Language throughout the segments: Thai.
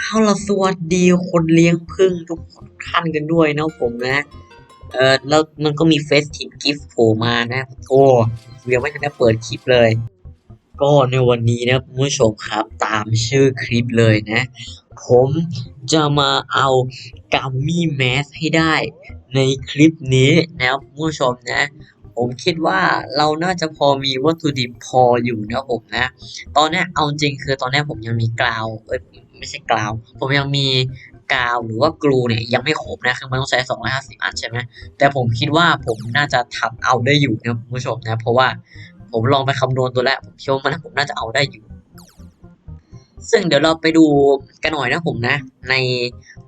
เอาละสวัสดีคนเลี้ยงพึ่งทุกท่านกันด้วยนะผมนะ เออแล้วมันก็มีเฟสทีฟกิฟต์โผล่มานะ โอ้ยังไม่ทันได้เปิดคลิปเลย ก็ในวันนี้นะคุณผู้ชมครับตามชื่อคลิปเลยนะ ผมจะมาเอากัมมี่แมสให้ได้ในคลิปนี้นะคุณผู้ชมนะ ผมคิดว่าเราน่าจะพอมีวัตถุดิบพออยู่นะผมนะ ตอนนี้เอาจริงคือตอนนี้ผมยังมีกราวเอ้ย ไม่ใช่กราว ผมยังมีกาวหรือว่ากลูเนี่ยยังไม่ครบนะคือมันต้องใช้ 250 อันใช่ไหมแต่ผมคิดว่าผมน่าจะทำเอาได้อยู่นะคุณผู้ชมนะ เพราะว่าผมลองไปคำนวณตัวแล้วผมเชื่อว่ามันผมน่าจะเอาได้อยู่ ซึ่งเดี๋ยวเราไปดูกันหน่อยนะผมนะ ใน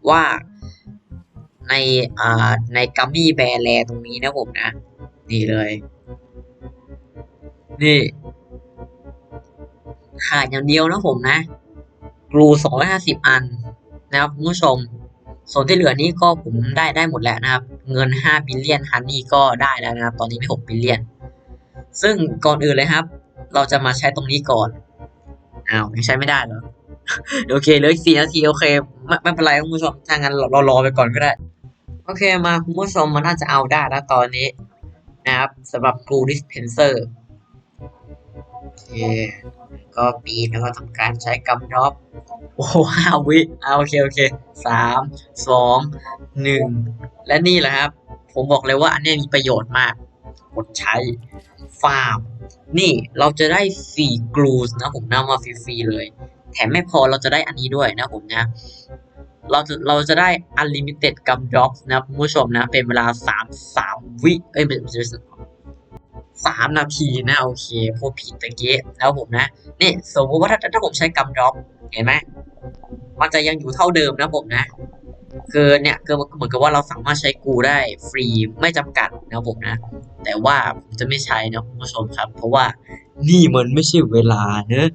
ว่าในอ่าในกัมมี่แบร์แลตรงนี้นะผมนะ นี่เลย นี่ขาดอย่างเดียวนะผมนะ กรูสองร้อยห้าสิบอันนะครับคุณผู้ชม ส่วนที่เหลือนี้ก็ผมได้ได้หมดแล้วนะครับ เงินห้าบิลเลียนฮันนี่ก็ได้แล้วนะครับ ตอนนี้มีหกบิลเลียน ซึ่งก่อนอื่นเลยครับ เราจะมาใช้ตรงนี้ก่อน อ้าวยังใช้ไม่ได้เหรอ โอเคเหลืออีกสี่นาที โอเค ไม่ไม่เป็นไรคุณผู้ชม ถ้างั้นเรารอไปก่อนก็ได้ โอเคมาคุณผู้ชมมันน่าจะเอาได้แล้วตอนนี้นะครับสำหรับ glue dispenser โอเค ก็ปีนแล้วก็ทำการใช้กัมดรอปโอ้โหห้าวิเอาโอเคโอเคสามสองหนึ่งและนี่แหละครับ ผมบอกเลยว่าอันนี้มีประโยชน์มากกดใช้ฟาร์ม นี่เราจะได้สี่กลูสนะผมนำมาฟรีๆเลย แถมไม่พอเราจะได้อันนี้ด้วยนะผมนะเราจะเราจะได้ unlimited gum drops นะคุณผู้ชมนะ เป็นเวลาสามสามวิ เอ้ยไม่ใช่ สามนาทีนะโอเคพวกผิดตะเกียแล้วผมนะนี่สมมติว่าถ้าถ้าผมใช้กัมดรอปเห็นไหมมันจะยังอยู่เท่าเดิมนะผมนะคือเนี่ยคือเหมือนกับว่าเราสามารถใช้กูได้ฟรีไม่จำกัดนะผมนะ แต่ว่าผมจะไม่ใช้นะคุณผู้ชมครับ เพราะว่านี่มันไม่ใช่เวลาเนอะ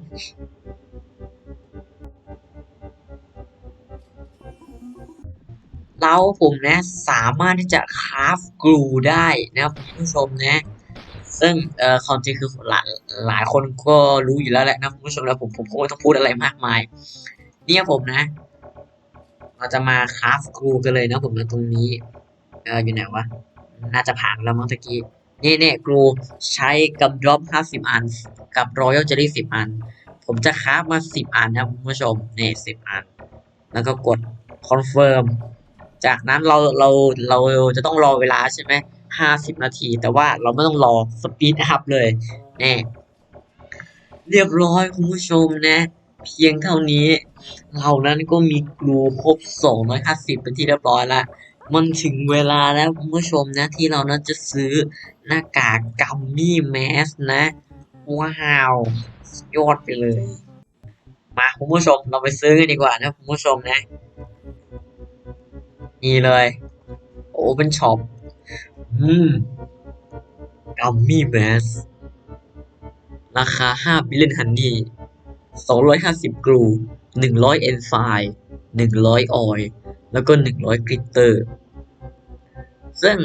เราผมนะสามารถที่จะคราฟกลูได้นะครับคุณผู้ชมนะ ซึ่งเอ่อความจริงคือหลายหลายคนก็รู้อยู่แล้วแหละนะคุณผู้ชมแล้วผมผมคงไม่ต้องพูดอะไรมากมาย เนี่ยผมนะ เราจะมาคราฟกลูกันเลยนะผมนะตรงนี้ เอออยู่ไหนวะ น่าจะผ่านแล้วมั้งตะกี้ นี่เนี่ยกลูใช้กับดรอปห้าสิบอัน กับรอยัลเจอรี่สิบอัน ผมจะคราฟมาสิบอันนะคุณผู้ชมนี่สิบอัน แล้วก็กดคอนเฟิร์มจากนั้นเราเราเราจะต้องรอเวลาใช่ไหม ห้าสิบนาที แต่ว่าเราไม่ต้องรอสปีดอัพเลยแน่เรียบร้อยคุณผู้ชมนะ เพียงเท่านี้ เรานั้นก็มีกลูครบสองร้อยห้าสิบเป็นที่เรียบร้อยล้วมันถึงเวลาแล้วคุณผู้ชมนะ ที่เรานั้นจะซื้อหน้ากากกัมมี่แมสนะ ว้าว ยอดไปเลย มาคุณผู้ชมเราไปซื้อกันดีกว่านะคุณผู้ชมนะ นี่เลย โอเ n นช็อป อืมกัมมี่แมสราคา5บิลเลนฮันนี่250 กรู100 เอนไซม์100 ออยล์แล้วก็ 100กลิตเตอร์ ซึ่ง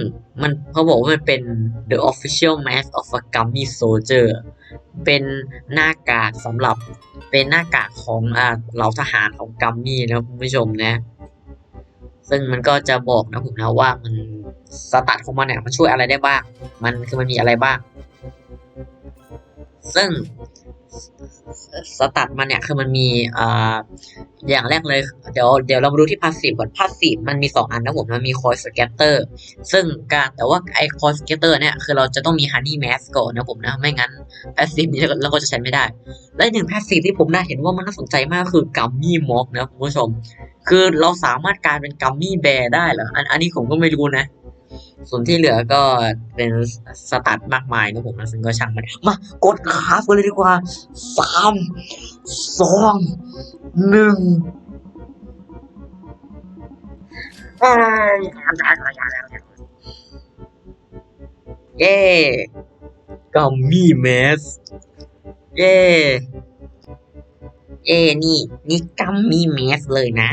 มันเขาบอกว่ามันเป็น the official mask of a gummy soldier เป็นหน้ากากสำหรับเป็นหน้ากากของอ่าเหล่าทหารของกัมมี่นะคุณผู้ชมนะ ซึ่งมันก็จะบอกนะผมนะว่ามัน สตัดของมันเนี่ยมันช่วยอะไรได้บ้าง มันคือมันมีอะไรบ้าง ซึ่งสตัดมันเนี่ยคือมันมีอ่าอย่างแรกเลย เดี๋ยวเดี๋ยวเรามาดูที่พาสซีฟก่อนพาสซีฟมันมี 2 อันนะผมมันมีคอยสเก็ตเตอร์ซึ่งการแต่ว่าไอคอยสเก็ตเตอร์เนี่ยคือเราจะต้องมีฮันนี่แมสก่อนนะผมนะไม่งั้นพาสซีฟนี้เราก็จะใช้ไม่ได้ และหนึ่งพาสซีฟที่ผมน่าเห็นว่ามันน่าสนใจมากคือกัมมี่ม็อกนะคุณผู้ชม คือเราสามารถกลายเป็นกัมมี่แบร์ได้เหรออันอันนี้ผมก็ไม่รู้นะ ส่วนที่เหลือก็เป็นสตัดมากมายนะผมนะซึ่งก็ช่างมันมากดคราฟกันเลยดีกว่าสามสองหนึ่งเย้กัมมี่แมสเย้เอ้นี่นี่กัมมี่แมสเลยนะ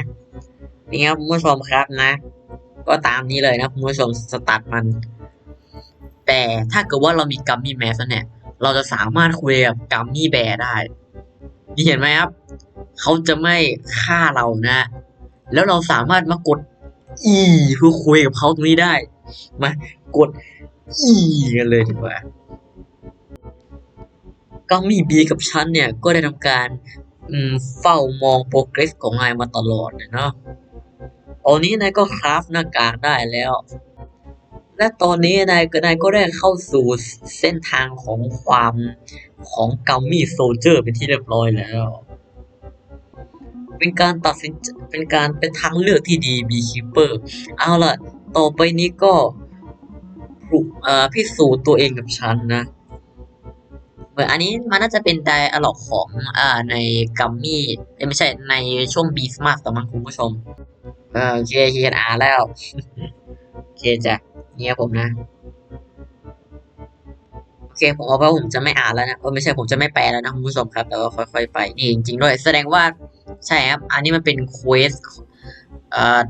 นี่ครับคุณผู้ชมครับนะ ก็ตามนี้เลยนะคุณผู้ชมสตัดมัน แต่ถ้าเกิดว่าเรามีกัมมี่แมสเนี่ย เราจะสามารถคุยกับกัมมี่แบร์ได้ นี่เห็นไหมครับ เขาจะไม่ฆ่าเรานะ แล้วเราสามารถมากดอีเพื่อคุยกับเขาตรงนี้ได้ มากดอีกันเลยดีกว่าก็มีบีกับฉันเนี่ย ก็ได้ทำการเฝ้ามองโปรเกรสของนายมาตลอดเนาะ ตอนนี้นายก็คราฟหน้ากากได้แล้ว และตอนนี้นายก็นายก็ได้เข้าสู่เส้นทางของความของกัมมี่โซเจอร์เป็นที่เรียบร้อยแล้ว เป็นการตัดสินเป็นการเป็นทางเลือกที่ดีบีคิปเปอร์เอาล่ะ ต่อไปนี้ก็ปลุกเอ่อพิสูจน์ตัวเองกับฉันนะเหมือนอันนี้มันน่าจะเป็นไดอะล็อกของอ่าในกัมมี่ไม่ใช่ในช่วงบีสมาสต่อมาคุณผู้ชม เออโอเคเฮียนอ่านแล้ว โอเคจ้ะเนี่ยผมนะ โอเคผมเอาว่าผมจะไม่อ่านแล้วนะเออไม่ใช่ผมจะไม่แปลแล้วนะคุณผู้ชมครับ แต่ว่าค่อยๆไป นี่จริงๆด้วย แสดงว่าใช่ครับ อันนี้มันเป็นเควสเอ่อ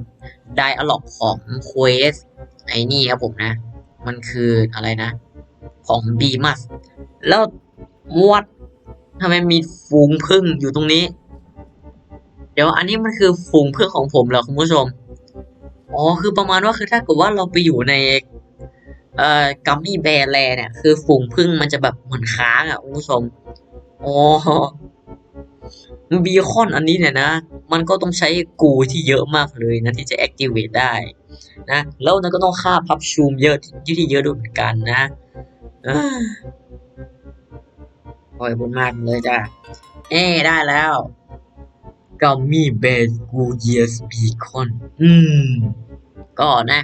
ไดอะล็อกของเควสไอ้นี่ครับผมนะ มันคืออะไรนะ ของบีมัสแล้ววัดทำไมมีฝูงพึ่งอยู่ตรงนี้ ดี๋ยวอันนี้มันคือฝูงพึ่งของผมเหรอคุณผู้ชม อ๋อ คือประมาณว่าคือถ้าเกิดว่าเราไปอยู่ใน เอ่อ กัมมี่แบร์แลเนี่ย คือฝูงพึ่งมันจะแบบเหมือนค้างอะคุณผู้ชม อ๋อบีคอนอันนี้เนี่ยนะ มันก็ต้องใช้กูที่เยอะมากเลยนะที่จะ activate ได้นะ แล้วมันก็ต้องค่าพับชูมเยอะที่ที่เยอะด้วยเหมือนกันนะอ่าโอ้ยบุญมากเลยจ้ะ เอ้ได้แล้ว กัมมี่เบสกูเยียสบีคอน อืม ก็นะ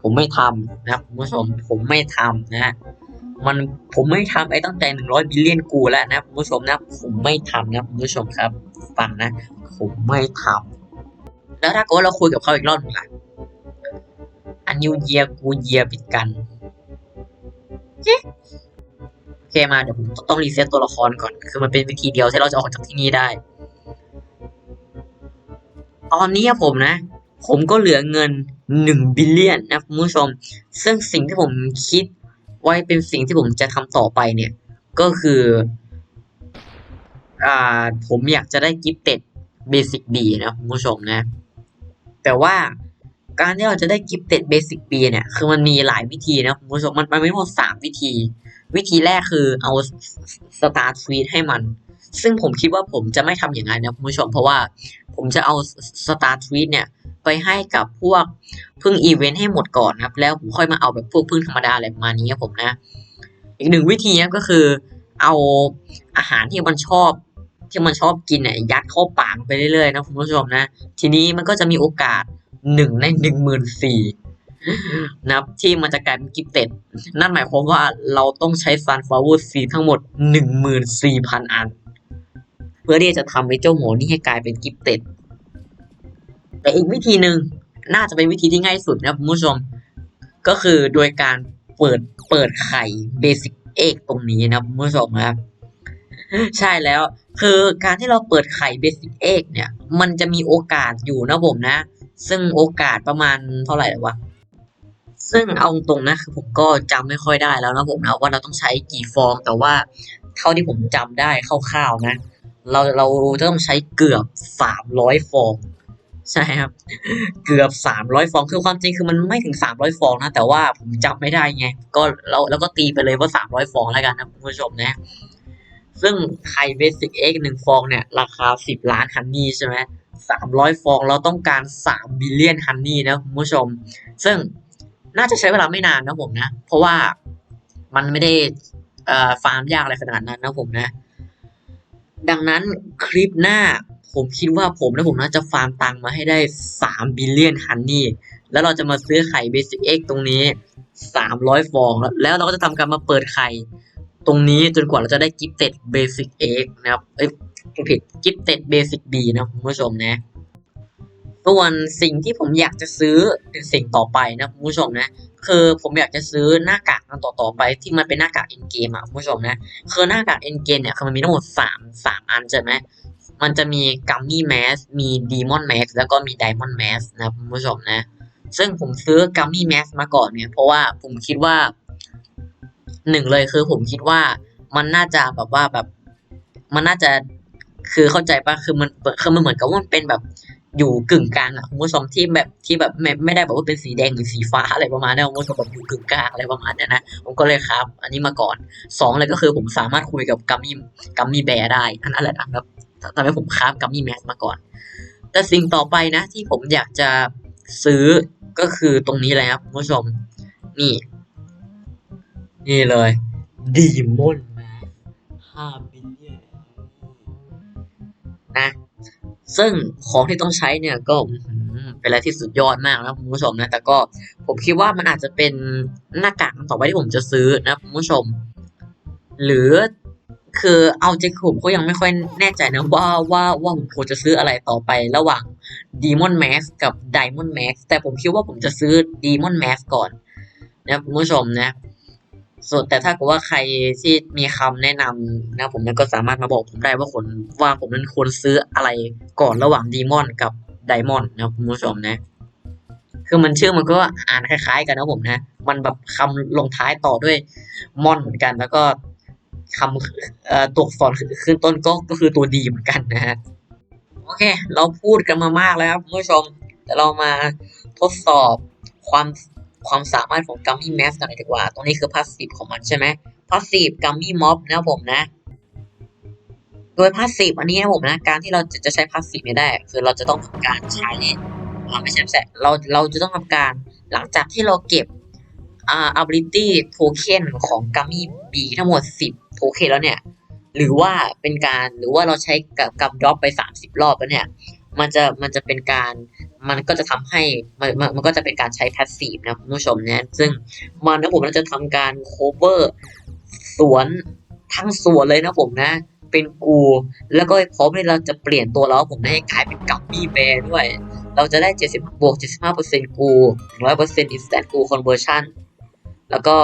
ผมไม่ทำนะครับคุณผู้ชม ผมไม่ทำนะ มันผมไม่ทำไอ้ตั้งแต่หนึ่งร้อยบิลเลียนกูแล้วนะคุณผู้ชมนะ ผมไม่ทำนะคุณผู้ชมครับ ฟังนะ ผมไม่ทำแล้วถ้าเกิดเราคุยกับเขาอีกรอบหนึงล่ะอันนิวเยียกูเยียปิดกันเอ๊ะโอเคมาเดี๋ยวผมต้องรีเซ็ตตัวละครก่อน คือมันเป็นวิธีเดียวที่เราจะออกจากที่นี่ได้ ตอนนี้ผมนะ ผมก็เหลือเงินหนึ่งบิลเลียนนะคุณผู้ชม ซึ่งสิ่งที่ผมคิดไว้เป็นสิ่งที่ผมจะทำต่อไปเนี่ย ก็คือ อ่า ผมอยากจะได้กิฟเต็ดเบสิกบีนะคุณผู้ชมนะ แต่ว่าการที่เราจะได้กิฟเต็ดเบสิกบีเนี่ย คือมันมีหลายวิธีนะคุณผู้ชม มันมันมีทั้งหมดสามวิธี วิธีแรกคือเอาสตาร์ทฟีดให้มัน ซึ่งผมคิดว่าผมจะไม่ทำอย่างนั้นนะคุณผู้ชม เพราะว่าผมจะเอาสตาร์ทฟีดเนี่ย ไปให้กับพวกพึ่งอีเวนต์ให้หมดก่อนนะครับ แล้วผมค่อยมาเอาแบบพวกพึ่งธรรมดาอะไรประมาณนี้ครับผมนะ อีกหนึ่งวิธีนะก็คือเอาอาหารที่มันชอบที่มันชอบกินเนี่ยยัดเข้าปากไปเรื่อยๆนะคุณผู้ชมนะ ทีนี้มันก็จะมีโอกาสหนึ่งในหนึ่งหมื่นสี่นับที่มันจะกลายเป็นกิฟเต็ด นั่นหมายความว่าเราต้องใช้ซันฟลาวเวอร์ซีทั้งหมดหนึ่งหมื่นสี่พันอัน เพื่อที่จะทำให้เจ้าหมูนี่ให้กลายเป็นกิฟเต็ดแต่อีกวิธีหนึ่งน่าจะเป็นวิธีที่ง่ายสุดนะคุณผู้ชม ก็คือโดยการเปิดเปิดไข่เบสิกเอกตรงนี้นะคุณผู้ชมครับใช่แล้วคือการที่เราเปิดไข่เบสิกเอกเนี่ย มันจะมีโอกาสอยู่นะผมนะ ซึ่งโอกาสประมาณเท่าไหร่วะซึ่งเอาตรงนะคือผมก็จำไม่ค่อยได้แล้วนะผมนะว่าเราต้องใช้กี่ฟองแต่ว่าเท่าที่ผมจำได้คร่าวๆนะ เราเราจะต้องใช้เกือบสามร้อยฟอง ใช่ครับ เกือบสามร้อยฟองคือความจริงคือมันไม่ถึงสามร้อยฟองนะแต่ว่าผมจำไม่ได้ไง ก็เราเราก็ตีไปเลยว่าสามร้อยฟองแล้วกันนะคุณผู้ชมนะ ซึ่งไข่เบสิกเอ็กหนึ่งฟองเนี่ย ราคาสิบล้านฮันนี่ใช่ไหมสามร้อยฟองเราต้องการสามบิลเลียนฮันนี่นะคุณผู้ชม ซึ่งน่าจะใช้เวลาไม่นานนะผมนะ เพราะว่ามันไม่ได้อ่อฟาร์มยากอะไรขนาดนั้นนะผมนะ ดังนั้นคลิปหน้าผมคิดว่าผมและผมน่าจะฟาร์มตังมาให้ได้สามบิลเลียนฮันนี่แล้วเราจะมาซื้อไข่เบสิกเอ็กตรงนี้สามร้อยฟองแล้วแล้วเราก็จะทำการมาเปิดไข่ ตรงนี้จนกว่าเราจะได้กิฟเต็ดเบสิกเอ็กนะครับ เอ้ยผิดกิฟเต็ดเบสิกบีนะคุณผู้ชมนะส่วนสิ่งที่ผมอยากจะซื้อเป็นสิ่งต่อไปนะคุณผู้ชมนะ คือผมอยากจะซื้อหน้ากากอันต่อๆไปที่มันเป็นหน้ากากเอ็นเกมอะคุณผู้ชมนะคือหน้ากากเอ็นเกมเนี่ยคือมันมีทั้งหมดสามสามอันใช่ไหมมันจะมีกัมมี่แมสมีดีมอนแมสแล้วก็มีไดมอนแมสนะคุณผู้ชมนะ ซึ่งผมซื้อกัมมี่แมสมาก่อนเนี่ยเพราะว่าผมคิดว่าหนึ่งเลยคือผมคิดว่ามันน่าจะแบบว่าแบบ มันน่าจะคือเข้าใจปะคือมันคือมันเหมือนกับว่ามันเป็นแบบ อยู่กึ่งกลางอะคุณผู้ชมที่แบบที่แบบไม่ไม่ได้แบบว่าเป็นสีแดงหรือสีฟ้าอะไรประมาณนั้นคุณผู้ชมแบบอยู่กึ่งกลางอะไรประมาณนั้นนะผมก็เลยครับ อันนี้มาก่อนสองเลยก็คือผมสามารถคุยกับกัมมี่กัมมี่แบร์ได้ อันนั้นแหละนะครับทำให้ผมคราฟกัมมี่แมสมาก่อน แต่สิ่งต่อไปนะ ที่ผมอยากจะซื้อก็คือตรงนี้เลยครับคุณผู้ชม นี่ นี่เลยดีมอนแมสห้าบิลเลียนนะ ซึ่งของที่ต้องใช้เนี่ยก็อื้อหือเป็นอะไรที่สุดยอดมากนะคุณผู้ชมนะ แต่ก็ผมคิดว่ามันอาจจะเป็นหน้ากากอันต่อไปที่ผมจะซื้อนะคุณผู้ชม หรือคือเอาจริงๆผมก็ยังไม่ค่อยแน่ใจนะว่าว่าว่าผมควรจะซื้ออะไรต่อไประหว่าง Demon Mask กับ Diamond Mask แต่ผมคิดว่าผมจะซื้อ Demon Mask ก่อนนะคุณผู้ชมนะ ส่วนแต่ถ้าเกิดว่าใครที่มีคำแนะนำนะผมก็สามารถมาบอกผมได้ว่าคนว่าผมนั้นควรซื้ออะไรก่อนระหว่างดีมอนกับไดมอนนะคุณผู้ชมนะ คือมันชื่อมันก็อ่านคล้ายๆ กันนะผมนะ มันแบบคำลงท้ายต่อด้วยมอนเหมือนกัน แล้วก็คำตัวอักษรขึ้นต้นก็ก็คือตัวดีเหมือนกันนะฮะโอเค เราพูดกันมามากแล้วครับคุณผู้ชมเดี๋ยวเรามาทดสอบความ ความสามารถของกัมมี่แมสกันหน่อยดีกว่า ตรงนี้คือพาสซีฟของมันใช่ไหมพาสซีฟกัมมี่ม็อบนะผมนะ โดยพาสซีฟอันนี้นะผมนะ การที่เราจะจะใช้พาสซีฟไม่ได้ คือเราจะต้องทำการใช้เราไม่ใช่ไม่ใช่เราเราจะต้องทำการหลังจากที่เราเก็บอ่า ability token ของ Gummy B ทั้งหมด 10 โทเค็นแล้วเนี่ย หรือว่าเป็นการหรือว่าเราใช้กับกับดรอปไป 30 รอบแล้วเนี่ย มันจะมันจะเป็นการมันก็จะทำให้มันมันมันก็จะเป็นการใช้พาสซีฟนะคุณผู้ชมเนี่ยซึ่งมันนะผมมันจะทำการ cover สวนทั้งสวนเลยนะผมนะ เป็นกู แล้วก็พร้อมที่เราจะเปลี่ยนตัวเราผมให้กลายเป็นกัมมี่แบร์ด้วย เราจะได้ 70บวก75%กู100% instant กู conversion แล้วก็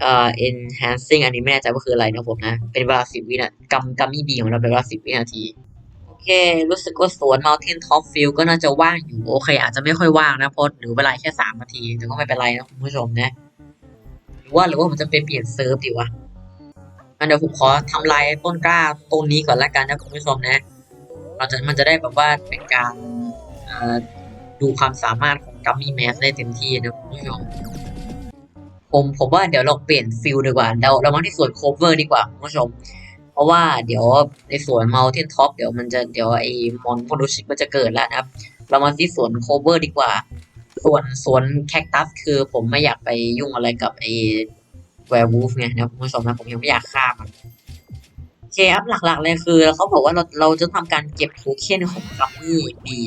เอ่อ enhancing อันนี้ไม่แน่ใจว่าคืออะไรนะผมนะ เป็นเวลา10 วินาทีกัมกัมมี่บีของเราเป็นเวลา10 วินาที โอเครู้สึกว่าสวน Mountain Top Field ก็น่าจะว่างอยู่ โอเค อาจจะไม่ค่อยว่างนะ เพราะหรือเวลาแค่3นาทีแต่ก็ไม่เป็นไรนะคุณผู้ชมนะ หรือว่าหรือว่าผมจะไปเปลี่ยนเซิร์ฟดีวะงั้นเดี๋ยวผมขอทำลายต้นกล้าต้นนี้ก่อนละกันนะคุณผู้ชมนะ เราจะมันจะได้แบบว่าเป็นการดูความสามารถของกัมมี่แมสได้เต็มที่นะคุณผู้ชมผมผมว่าเดี๋ยวเราเปลี่ยนฟิลดีกว่าเราเรามาที่ส่วนโคเวอร์ดีกว่าคุณผู้ชม เพราะว่าเดี๋ยวในส่วน Mountain Top เดี๋ยวมันจะเดี๋ยวไอ้มอนโมโนชิมันจะเกิดแล้วนะครับ เรามาที่สวนโคเวอร์ดีกว่า ส่วนสวนแคคตัสคือผมไม่อยากไปยุ่งอะไรกับไอ้แวร์วูฟไงนะคุณผู้ชมนะผมยังไม่อยากฆ่ามันโอเคครับหลักๆเลยคือเขาบอกว่าเราเราจะทำการเก็บโทเค็นของกัมมี่บี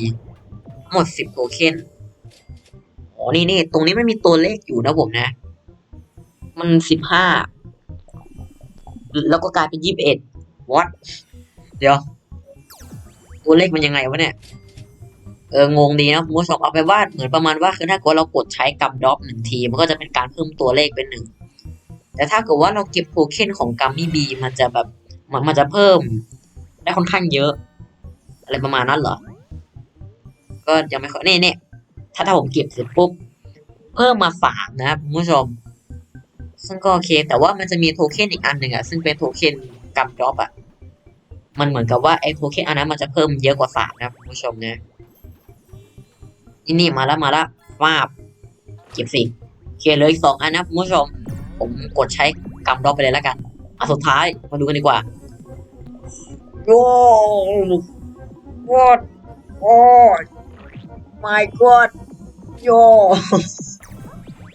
หมดสิบโทเค็นอ๋อนี่นี่ตรงนี้ไม่มีตัวเลขอยู่นะผมนะ มันสิบห้า แล้วก็กลายเป็นยี่สิบเอ็ดวัดเดี๋ยว ตัวเลขมันยังไงวะเนี่ย เอองงดีนะคุณผู้ชมเอาไปว่าเหมือนประมาณว่าคือถ้าเกิดเรากดใช้กัมดรอปหนึ่งทีมันก็จะเป็นการเพิ่มตัวเลขเป็นหนึ่งแต่ถ้าเกิดว่าเราเก็บโทเค็นของกัมมี่บีมันจะแบบมันมันจะเพิ่มได้ค่อนข้างเยอะ อะไรประมาณนั้นเหรอ ก็ยังไม่ค่อยนี่เนี่ยถ้าถ้าผมเก็บเสร็จปุ๊บ เพิ่มมาสามนะครับคุณผู้ชม ซึ่งก็โอเค แต่ว่ามันจะมีโทเค็นอีกอันหนึ่งอะซึ่งเป็นโทเค็นกัมดรอปอะมันเหมือนกับว่าไอ้โทเค็นอันนั้นมันจะเพิ่มเยอะกว่าสามนะคุณผู้ชมนะนี่นี่มาแล้วมาแล้วฟาบเก็บสิเคเหลยอีกสองอันนะคุณผู้ชม ผมกดใช้กำดรอปไปเลยแล้วกันอันสุดท้ายมาดูกันดีกว่าโอ้วอดโอ้ my god โย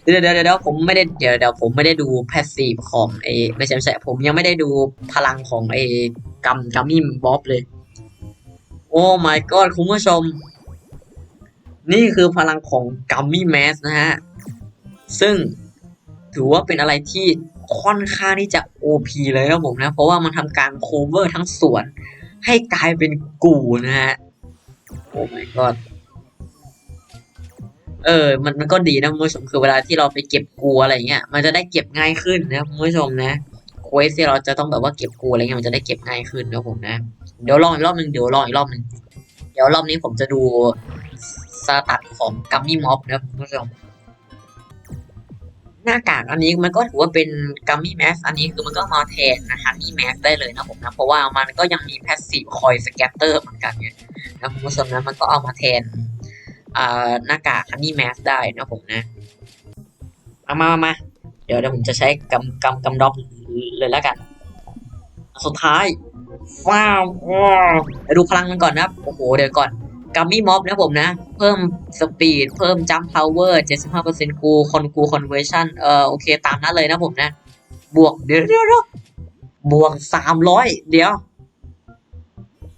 เดี๋ยวเดี๋ยวเดี๋ยวผมไม่ได้เดี๋ยวเดี๋ยวผมไม่ได้ดูแพสซีฟของไอไม่ใช่ไม่ใช่ผมยังไม่ได้ดูพลังของไอ้กัมกัมมี่บ๊อบเลย โอ้ my god คุณผู้ชม นี่คือพลังของกัมมี่แมสนะฮะ ซึ่งถือว่าเป็นอะไรที่ค่อนข้างที่จะ OP เลยนะผมนะ เพราะว่ามันทำการ cover ทั้งส่วน ให้กลายเป็นกูนะฮะ โอ้ my god เออ มันมันก็ดีนะคุณผู้ชมคือเวลาที่เราไปเก็บกูอะไรเงี้ย มันจะได้เก็บง่ายขึ้นนะคุณผู้ชมนะเควสที่เราจะต้องแบบว่าเก็บกูอะไรเงี้ยมันจะได้เก็บง่ายขึ้นนะผมนะ เดี๋ยวลองอีกรอบหนึ่งเดี๋ยวลองอีกรอบหนึ่งเดี๋ยวรอบนี้ผมจะดูสตัดของกัมมี่ม็อบนะคุณผู้ชมหน้ากากอันนี้มันก็ถือว่าเป็นกัมมี่แมสอันนี้คือมันก็มาแทนนะฮันนี่แมสได้เลยนะผมนะ เพราะว่ามันก็ยังมีแพสซีฟคอยสแกตเตอร์เหมือนกันไงนะคุณผู้ชมนะมันก็เอามาแทน หน้ากากฮันนี่แมสได้นะผมนะเอามามามาเดี๋ยวเดี๋ยวผมจะใช้กำกำกำด็อกเลยแล้วกัน สุดท้าย ว้าวว้าวเดี๋ยวดูพลังมันก่อนนะครับโอ้โห เดี๋ยวก่อนกัมมี่ม็อบนะผมนะ เพิ่มสปีด เพิ่มจัมพาวเวอร์75%กูคอนกูคอนเวอร์ชันเอ่อโอเค ตามนั้นเลยนะผมนะ บวกเดี๋ยวเดี๋ยวเดี๋ยวบวก300เดี๋ยว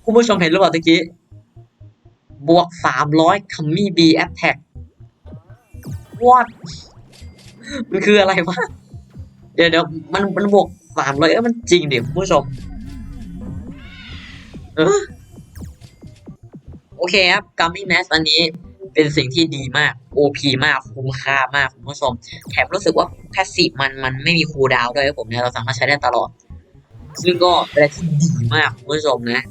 คุณผู้ชมเห็นหรือเปล่าตะกี้ บวก 300คัมมี่บีแอ t แท็กวอดมันคืออะไรวะ เดี๋ยวเดี๋ยวมันมันบวก300เอ้ยมันจริงเดี๋ยวผู้ชม เออโอเคครับกัมมี่แมสอันนี้เป็นสิ่งที่ดีมาก OP มากคุ้มค่ามากคุณผู้ชม แถมรู้สึกว่าแพสซีฟมันมันไม่มีคูลดาวด้วยครับผมเนี่ยเราสามารถใช้ได้ตลอด ซึ่งก็เป็นอะไรที่ดีมากคุณผู้ชมนะ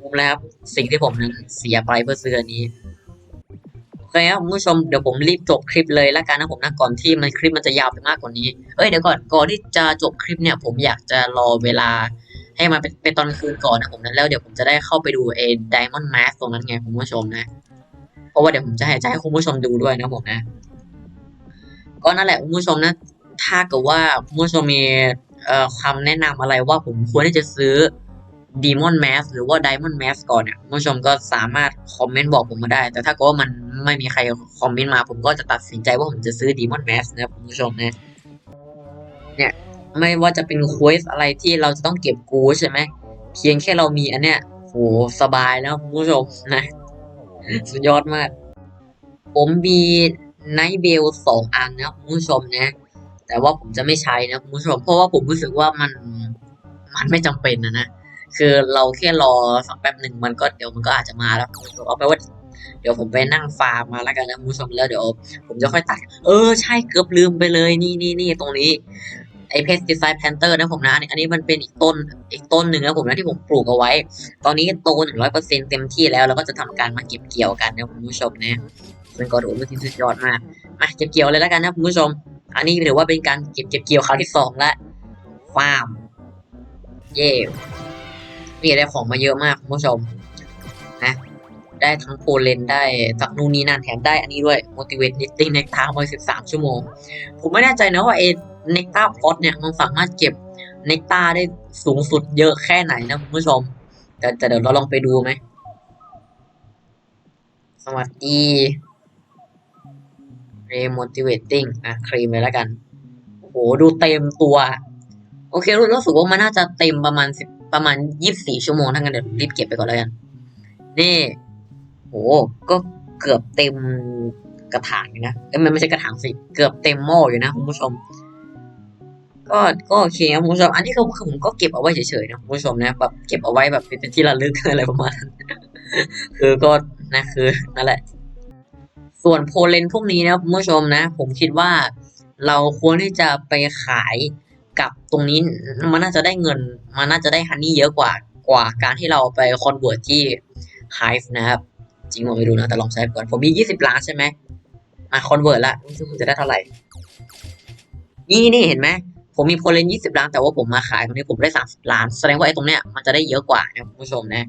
คุ้มแล้วครับสิ่งที่ผมนั้นเสียไปเพื่อซื้ออันนี้โอเคครับคุณผู้ชมเดี๋ยวผมรีบจบคลิปเลยล้วกันนะผมนะก่อนที่มันคลิปมันจะยาวไปมากกว่านี้เอ้ยเดี๋ยวก่อนก่อนที่จะจบคลิปเนี่ย ผมอยากจะรอเวลา ให้มาเป็นเป็นตอนคืนก่อนนะผมนั้นแล้วเดี๋ยวผมจะได้เข้าไปดูเอ Diamond Mask ตรงนั้นไงคุณผู้ชมนะเพราะว่าเดี๋ยวผมจะให้จะให้คุณผู้ชมดูด้วยนะผมนะ ก็นั่นแหละคุณผู้ชมนะ ถ้าเกิดว่าคุณผู้ชมมีเอ่อคำแนะนำอะไรว่าผมควรที่จะซื้อ Demon Mask หรือว่า Diamond Mask ก่อนเนี่ยผู้ชมก็สามารถคอมเมนต์บอกผมมาได้ แต่ถ้ากิดว่ามันไม่มีใครคอมเมนต์มา ผมก็จะตัดสินใจว่าผมจะซื้อ Demon Mask นะครับผู้ชมนะเนี่ยไม่ว่าจะเป็นควสอะไรที่เราจะต้องเก็บกูใช่ไหมเพียงแค่เรามีอันเนี้ยโหสบายแล้วผู้ชมนะ สุดยอดมาก ผมมีไนท์เบลสองอันนะผู้ชมนะ แต่ว่าผมจะไม่ใช้นะผู้ชม เพราะว่าผมรู้สึกว่ามันมันไม่จำเป็นนะนะ คือเราแค่รอสักแป๊บหนึ่งมันก็เดี๋ยวมันก็อาจจะมาแล้วเอาไปว่าเดี๋ยวผมไปนั่งฟาร์มมาแล้วกันนะคุณผู้ชมแล้วเดี๋ยวผมจะค่อยตัด เออใช่เกือบลืมไปเลยนี่นี่นี่ตรงนี้ไอเพสติไซด์แพนเตอร์นะผมนะอันนี้อันนี้มันเป็นอีกต้นอีกต้นหนึ่งนะผมนะที่ผมปลูกเอาไว้ ตอนนี้โตหนึ่งร้อยเปอร์เซ็นต์เต็มที่แล้วแล้วก็จะทำการมาเก็บเกี่ยวกันนะคุณผู้ชมนะซึ่งก็ถือว่าเป็นสุดยอดมากมาเก็บเกี่ยวเลยแล้วกันนะคุณผู้ชม อันนี้ถือว่าเป็นการเก็บเก็บเกี่ยวครั้งที่สองละฟาร์มเย่ นี่ได้ของมาเยอะมากคุณผู้ชมนะได้ทั้งโพเลนได้จากนู่นนี่นั่นแถมได้อันนี้ด้วย motivate knitting ในตาไว้13 ชั่วโมง ผมไม่แน่ใจนะว่าเอเนกตาฟอสเนี่ยมันสามารถเก็บเนกตาได้สูงสุดเยอะแค่ไหนนะคุณผู้ชม แต่แต่เดี๋ยวเราลองไปดูไหม สวัสดี remotivating อะครีมเลยแล้วกัน โอ้โห ดูเต็มตัว โอเครู้รู้สึกว่ามันน่าจะเต็มประมาณสิบ ประมาณยี่สิบสี่ชั่วโมงทั้างนั้นเดี๋ยวรีบเก็บไปก่อนแล้วกัน นี่โหก็เกือบเต็มกระถางอยู่นะเอ้ยมันไม่ใช่กระถางสิ เกือบเต็มหม้ออยู่นะคุณผู้ชม ก็ก็โอเคครับคุณผู้ชม อันนี้คือคือผมก็เก็บเอาไว้เฉยๆนะคุณผู้ชมนะแบบเก็บเอาไว้แบบเป็นที่ระลึกอะไรประมาณนั้นคือก็นะคือนั่นแหละ ส่วนโพเลนพวกนี้นะคุณผู้ชมนะ ผมคิดว่าเราควรที่จะไปขาย กับตรงนี้มันน่าจะได้เงิน มันน่าจะได้ฮันนี่เยอะกว่ากว่าการที่เราไปคอนเวิร์ตที่ Hive นะครับ จริงผมไม่รู้นะแต่ลองใช้ก่อน ผมมี 20 ล้านใช่ไหมอะคอนเวิร์ตละรู้ผมจะได้เท่าไหร่ นี่นี่เห็นไหมผมมีโพเลน20ล้านแต่ว่าผมมาขายตรงนี้ผมได้30ล้าน แสดงว่าไอ้ตรงเนี้ยมันจะได้เยอะกว่านะคุณผู้ชมนะ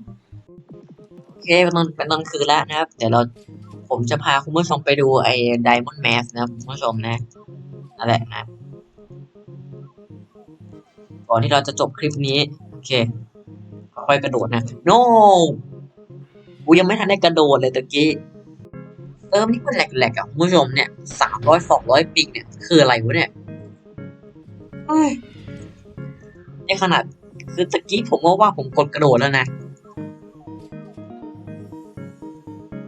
โอเคเป็นตอนเป็นตอนคืนแล้วนะครับ เดี๋ยวเราผมจะพาคุณผู้ชมไปดูไอ้ Diamond Mask นะคุณผู้ชมนะนั่นแหละนะ ก่อนที่เราจะจบคลิปนี้ โอเคค่อยกระโดดนะ no กูยังไม่ทันได้กระโดดเลยตะกี้เออนี่มันแหลกๆอะคุณผู้ชมเนี่ยสามร้อยสองร้อยปิกเนี่ย คืออะไรวะเนี่ยเฮ้ยในขนาด คือตะกี้ผมก็ว่าผมกดกระโดดแล้วนะ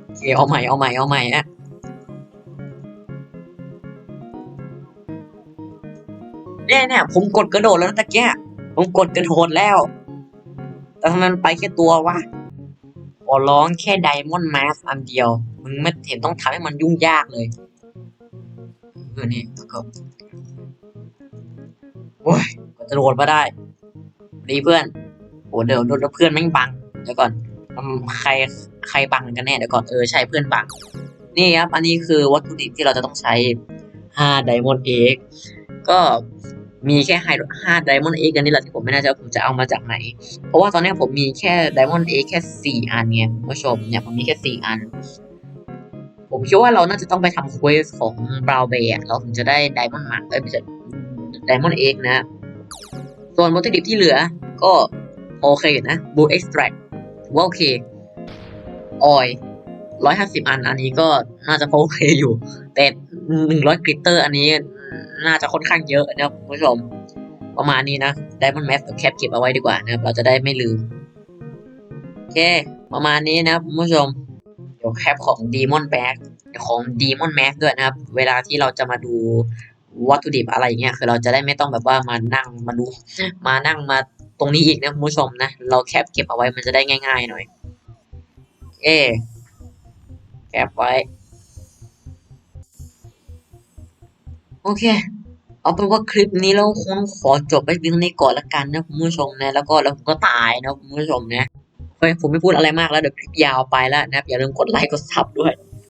โอเคเอาใหม่เอาใหม่เอาใหม่อะ เนี่ยเนี่ยผมกดกระโดดแล้วนะตะกี้ผมกดกระโดดแล้ว แต่ทำไมมันไปแค่ตัววะขอร้องแค่ไดมอนด์มาสอันเดียว มึงไม่เห็นต้องทำให้มันยุ่งยากเลยเออนี่ก็โอ้ยก็จะโดดมาได้ ดีเพื่อนโอ้เดี๋ยวโดนเพื่อนแม่งบัง เดี๋ยวก่อน ใครใครบังกันแน่เดี๋ยวก่อน เออใช่เพื่อนบัง นี่ครับ อันนี้คือวัตถุดิบที่เราจะต้องใช้ห้าไดมอนด์เอ็กก็ มีแค่ไฮห้าไดมอนด์เอ็กอันนี้แหละที่ผมไม่แน่ใจว่าผมจะเอามาจากไหน เพราะว่าตอนนี้ผมมีแค่ไดมอนด์เอ็กแค่สี่อันไงคุณผู้ชมเนี่ยผมมีแค่สี่อัน ผมคิดว่าเราน่าจะต้องไปทำเควสของบราวเบย์เราถึงจะได้ไดมอนด์มาเอ้ยไม่ใช่ไดมอนด์เอ็กนะ ส่วนวัตถุดิบที่เหลือก็โอเคนะบูเอ็กซ์แทรถือว่าโอเคออยร้อยห้าสิบอัน อันนี้ก็น่าจะโอเคอยู่ แต่หนึ่งร้อยกริตเตอร์อันนี้ น่าจะค่อนข้างเยอะนะครับคุณผู้ชม ประมาณนี้นะไดมอนด์แมสกับแคปเก็บเอาไว้ดีกว่านะครับ เราจะได้ไม่ลืม โอเค ประมาณนี้นะครับคุณผู้ชม เดี๋ยวแคปของดีมอนแบ็กของดีมอนแมสด้วยนะครับ เวลาที่เราจะมาดูวัตถุดิบอะไรอย่างเงี้ยคือเราจะได้ไม่ต้องแบบว่ามานั่งมาดูมานั่งมาตรงนี้อีกนะคุณผู้ชมนะ เราแคปเก็บเอาไว้มันจะได้ง่าย ๆ หน่อยโอแคปไว้ โอเค เอาเป็นว่าคลิปนี้เราคงขอจบไปเพียงนี้ก่อนละกันนะคุณผู้ชมนะ แล้วก็แล้วผมก็ตายนะคุณผู้ชมนะเฮ้ยผมไม่พูดอะไรมากแล้วเดี๋ยวคลิปยาวไปแล้วนะครับอย่าลืมกดไลค์กดซับด้วย